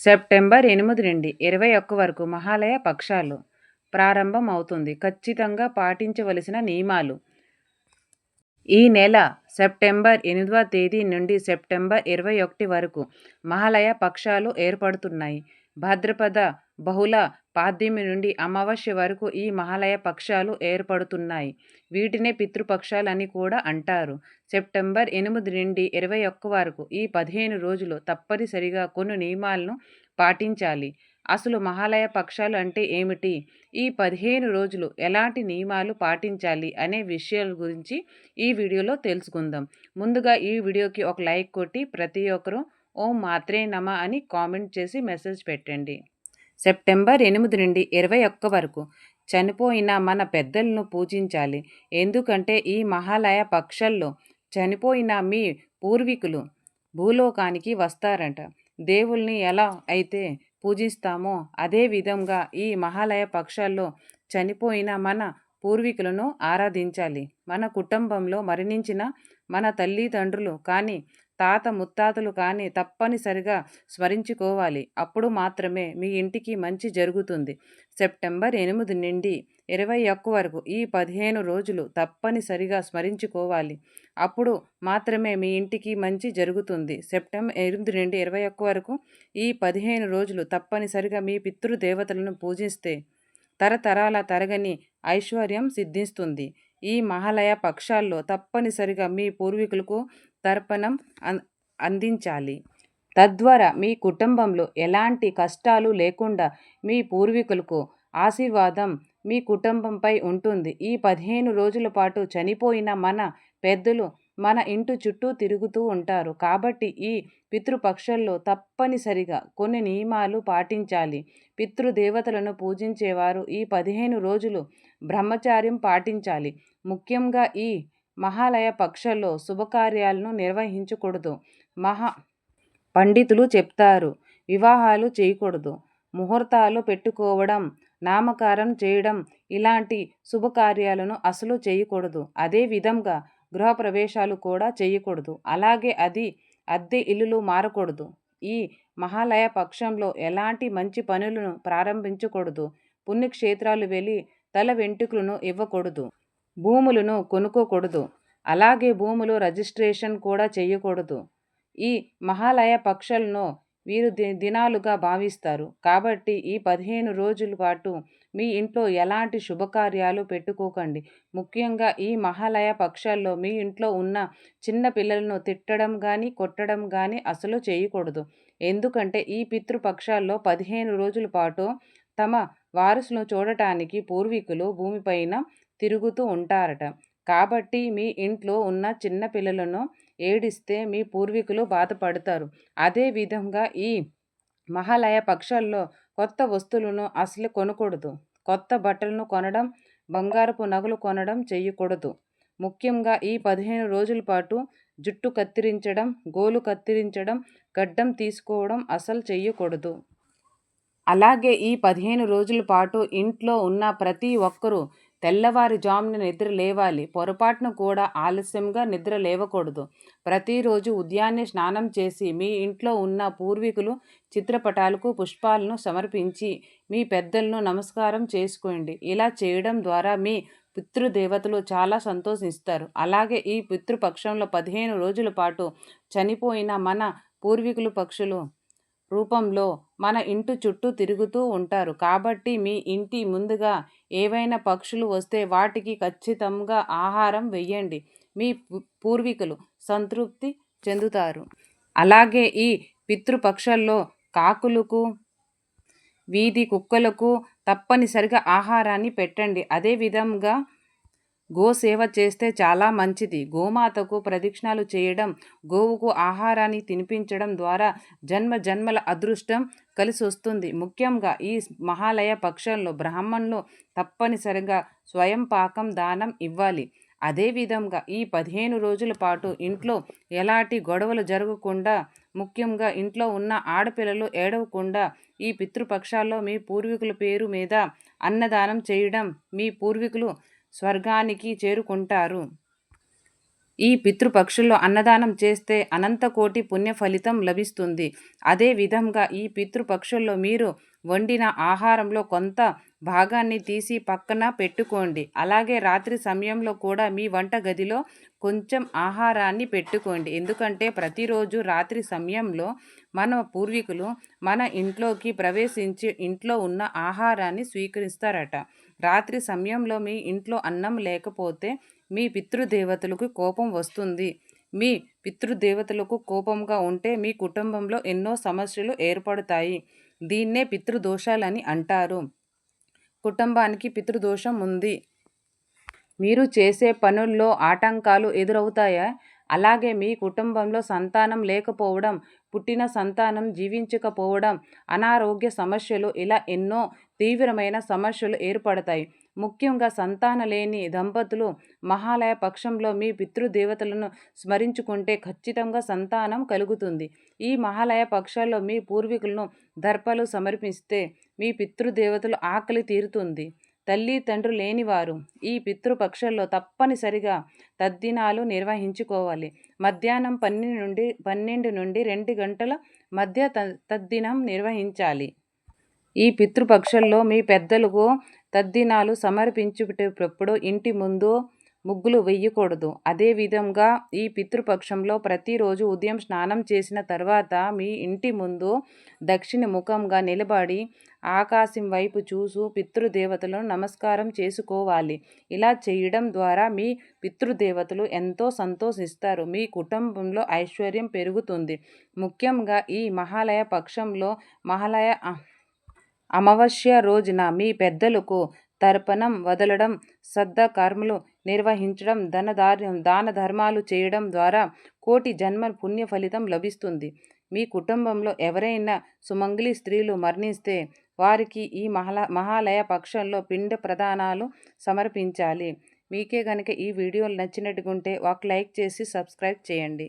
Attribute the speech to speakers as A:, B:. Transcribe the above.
A: September ఎనిమిది నుండి ఇరవై ఒక్క వరకు మహాలయ పక్షాలు ప్రారంభం అవుతుంది ఖచ్చితంగా పాటించవలసిన నియమాలు. ఈ నెల సెప్టెంబర్ ఎనిమిదవ తేదీ నుండి సెప్టెంబర్ ఇరవై ఒకటి వరకు మహాలయ పక్షాలు ఏర్పడుతున్నాయి. భాద్రపద బహుళ పాద్యమి నుండి అమావాస్య వరకు ఈ మహాలయ పక్షాలు ఏర్పడుతున్నాయి. వీటినే పితృపక్షాలు అని కూడా అంటారు. సెప్టెంబర్ ఎనిమిది నుండి ఇరవై ఒక్క వరకు ఈ పదిహేను రోజులు తప్పనిసరిగా కొన్ని నియమాలను పాటించాలి. అసలు మహాలయ పక్షాలు అంటే ఏమిటి? ఈ పదిహేను రోజులు ఎలాంటి నియమాలు పాటించాలి అనే విషయాల గురించి ఈ వీడియోలో తెలుసుకుందాం. ముందుగా ఈ వీడియోకి ఒక లైక్ కొట్టి ప్రతి ఒక్కరూ ఓం మాత్రే నమ అని కామెంట్ చేసి మెసేజ్ పెట్టండి. సెప్టెంబర్ ఎనిమిది నుండి ఇరవై ఒక్క వరకు చనిపోయిన మన పెద్దలను పూజించాలి. ఎందుకంటే ఈ మహాలయ పక్షల్లో చనిపోయిన మీ పూర్వీకులు భూలోకానికి వస్తారంట. దేవుల్ని ఎలా అయితే పూజిస్తామో అదే విధంగా ఈ మహాలయ పక్షాల్లో చనిపోయిన మన పూర్వీకులను ఆరాధించాలి. మన కుటుంబంలో మరణించిన మన తల్లిదండ్రులు కానీ తాత ముత్తాతలు కానీ తప్పనిసరిగా స్మరించుకోవాలి. అప్పుడు మాత్రమే మీ ఇంటికి మంచి జరుగుతుంది. సెప్టెంబర్ ఎనిమిది నుండి ఇరవై ఒక్క వరకు ఈ పదిహేను రోజులు తప్పనిసరిగా స్మరించుకోవాలి. అప్పుడు మాత్రమే మీ ఇంటికి మంచి జరుగుతుంది. సెప్టెంబర్ ఎనిమిది నుండి ఇరవై ఒక్క వరకు ఈ పదిహేను రోజులు తప్పనిసరిగా మీ పితృదేవతలను పూజిస్తే తరతరాల తరగని ఐశ్వర్యం సిద్ధిస్తుంది. ఈ మహాలయ పక్షాల్లో తప్పనిసరిగా మీ పూర్వీకులకు తర్పణం అందించాలి. తద్వారా మీ కుటుంబంలో ఎలాంటి కష్టాలు లేకుండా మీ పూర్వీకులకు ఆశీర్వాదం మీ కుటుంబంపై ఉంటుంది. ఈ పదిహేను రోజుల పాటు చనిపోయిన మన పెద్దలు మన ఇంటి చుట్టూ తిరుగుతూ ఉంటారు. కాబట్టి ఈ పితృపక్షంలో తప్పనిసరిగా కొన్ని నియమాలు పాటించాలి. పితృదేవతలను పూజించేవారు ఈ పదిహేను రోజులు బ్రహ్మచార్యం పాటించాలి. ముఖ్యంగా ఈ మహాలయ పక్షంలో శుభకార్యాలను నిర్వహించకూడదు. మహా పండితులు చెప్తారు వివాహాలు చేయకూడదు. ముహూర్తాలు పెట్టుకోవడం నామకారం చేయడం ఇలాంటి శుభకార్యాలను అసలు చేయకూడదు. అదే విధంగా గృహప్రవేశాలు కూడా చేయకూడదు. అలాగే అది అద్దె ఇల్లులు మారకూడదు. ఈ మహాలయ పక్షంలో ఎలాంటి మంచి పనులను ప్రారంభించకూడదు. పుణ్యక్షేత్రాలు వెళ్ళి తల వెంట్రుకలను ఇవ్వకూడదు. భూములను కొనుక్కోకూడదు. అలాగే భూములు రిజిస్ట్రేషన్ కూడా చేయకూడదు. ఈ మహాలయ పక్షులను వీరు ది దినాలుగా భావిస్తారు. కాబట్టి ఈ పదిహేను రోజుల పాటు మీ ఇంట్లో ఎలాంటి శుభకార్యాలు పెట్టుకోకండి. ముఖ్యంగా ఈ మహాలయ పక్షాల్లో మీ ఇంట్లో ఉన్న చిన్న పిల్లలను తిట్టడం కానీ కొట్టడం కానీ అసలు చేయకూడదు. ఎందుకంటే ఈ పితృపక్షాల్లో పదిహేను రోజుల పాటు తమ వారసులను చూడటానికి పూర్వీకులు భూమిపైన తిరుగుతూ ఉంటారట. కాబట్టి మీ ఇంట్లో ఉన్న చిన్న పిల్లలను ఏడిస్తే మీ పూర్వీకులు బాధపడతారు. అదేవిధంగా ఈ మహాలయ పక్షాల్లో కొత్త వస్తువులను అసలు కొనకూడదు. కొత్త బట్టలను కొనడం బంగారపు నగలు కొనడం చేయకూడదు. ముఖ్యంగా ఈ పదిహేను రోజుల పాటు జుట్టు కత్తిరించడం గోలు కత్తిరించడం గడ్డం తీసుకోవడం అసలు చేయకూడదు. అలాగే ఈ పదిహేను రోజుల పాటు ఇంట్లో ఉన్న ప్రతి ఒక్కరూ తెల్లవారుజామున నిద్ర లేవాలి. పొరపాటున కూడా ఆలస్యంగా నిద్ర లేవకూడదు. ప్రతిరోజు ఉదయాన్నే స్నానం చేసి మీ ఇంట్లో ఉన్న పూర్వీకులు చిత్రపటాలకు పుష్పాలను సమర్పించి మీ పెద్దలను నమస్కారం చేసుకోండి. ఇలా చేయడం ద్వారా మీ పితృదేవతలు చాలా సంతోషిస్తారు. అలాగే ఈ పితృపక్షంలో పదిహేను రోజుల పాటు చనిపోయిన మన పూర్వీకులు పక్షులు రూపంలో మన ఇంటి చుట్టూ తిరుగుతూ ఉంటారు. కాబట్టి మీ ఇంటి ముందుగా ఏవైనా పక్షులు వస్తే వాటికి ఖచ్చితంగా ఆహారం వెయ్యండి. మీ పూర్వీకులు సంతృప్తి చెందుతారు. అలాగే ఈ పితృపక్షల్లో కాకులకు వీధి కుక్కలకు తప్పనిసరిగా ఆహారాన్ని పెట్టండి. అదేవిధంగా గోసేవ చేస్తే చాలా మంచిది. గోమాతకు ప్రదక్షిణాలు చేయడం గోవుకు ఆహారాన్ని తినిపించడం ద్వారా జన్మ జన్మల అదృష్టం కలిసి వస్తుంది ముఖ్యంగా ఈ మహాలయ పక్షంలో బ్రాహ్మణులు తప్పనిసరిగా స్వయం పాకం దానం ఇవ్వాలి. అదేవిధంగా ఈ పదిహేను రోజుల పాటు ఇంట్లో ఎలాంటి గొడవలు జరగకుండా ముఖ్యంగా ఇంట్లో ఉన్న ఆడపిల్లలు ఏడవకుండా ఈ పితృపక్షాల్లో మీ పూర్వీకుల పేరు మీద అన్నదానం చేయడం మీ పూర్వీకులు స్వర్గానికి చేరుకుంటారు. ఈ పితృపక్షుల్లో అన్నదానం చేస్తే అనంతకోటి పుణ్య ఫలితం లభిస్తుంది. అదే విధంగా ఈ పితృపక్షుల్లో మీరు వండిన ఆహారంలో కొంత భాగాన్ని తీసి పక్కన పెట్టుకోండి. అలాగే రాత్రి సమయంలో కూడా మీ వంట గదిలో కొంచెం ఆహారాన్ని పెట్టుకోండి. ఎందుకంటే ప్రతిరోజు రాత్రి సమయంలో మన పూర్వీకులు మన ఇంట్లోకి ప్రవేశించి ఇంట్లో ఉన్న ఆహారాన్ని స్వీకరిస్తారట. రాత్రి సమయంలో మీ ఇంట్లో అన్నం లేకపోతే మీ పితృదేవతలకు కోపం వస్తుంది. మీ పితృదేవతలకు కోపంగా ఉంటే మీ కుటుంబంలో ఎన్నో సమస్యలు ఏర్పడతాయి. దీన్నే పితృదోషాలని అంటారు. కుటుంబానికి పితృదోషం ఉంది. మీరు చేసే పనుల్లో ఆటంకాలు ఎదురవుతాయా? అలాగే మీ కుటుంబంలో సంతానం లేకపోవడం పుట్టిన సంతానం జీవించకపోవడం అనారోగ్య సమస్యలు ఇలా ఎన్నో తీవ్రమైన సమస్యలు ఏర్పడతాయి. ముఖ్యంగా సంతాన లేని దంపతులు మహాలయ పక్షంలో మీ పితృదేవతలను స్మరించుకుంటే ఖచ్చితంగా సంతానం కలుగుతుంది. ఈ మహాలయ పక్షాల్లో మీ పూర్వీకులను దర్పలు సమర్పిస్తే మీ పితృదేవతలు ఆకలి తీరుతుంది. తల్లి తండ్రి లేనివారు ఈ పితృపక్షంలో తప్పనిసరిగా తద్దినాలు నిర్వహించుకోవాలి. మధ్యాహ్నం పన్నెండు నుండి పన్నెండు నుండి రెండు గంటల మధ్య తద్దినం నిర్వహించాలి. ఈ పితృపక్షంలో మీ పెద్దలకు తద్దినాలు సమర్పించుటప్పుడు ఇంటి ముందు ముగ్గులు వెయ్యకూడదు. అదేవిధంగా ఈ పితృపక్షంలో ప్రతిరోజు ఉదయం స్నానం చేసిన తర్వాత మీ ఇంటి ముందు దక్షిణ ముఖంగా నిలబడి ఆకాశం వైపు చూసు పితృదేవతలను నమస్కారం చేసుకోవాలి. ఇలా చేయడం ద్వారా మీ పితృదేవతలు ఎంతో సంతోషిస్తారు. మీ కుటుంబంలో ఐశ్వర్యం పెరుగుతుంది. ముఖ్యంగా ఈ మహాలయ పక్షంలో మహాలయ అమావాస్య రోజున మీ పెద్దలకు తర్పణం వదలడం శ్రద్ధ కర్మలు నిర్వహించడం ధనధార్యం దాన ధర్మాలు చేయడం ద్వారా కోటి జన్మ పుణ్య ఫలితం లభిస్తుంది. మీ కుటుంబంలో ఎవరైనా సుమంగ్లీ స్త్రీలు మరణిస్తే వారికి ఈ మహా మహాలయ పక్షంలో పిండ ప్రదానాలు సమర్పించాలి. మీకే గనక ఈ వీడియోలు నచ్చినట్టుకుంటే ఒక లైక్ చేసి సబ్స్క్రైబ్ చేయండి.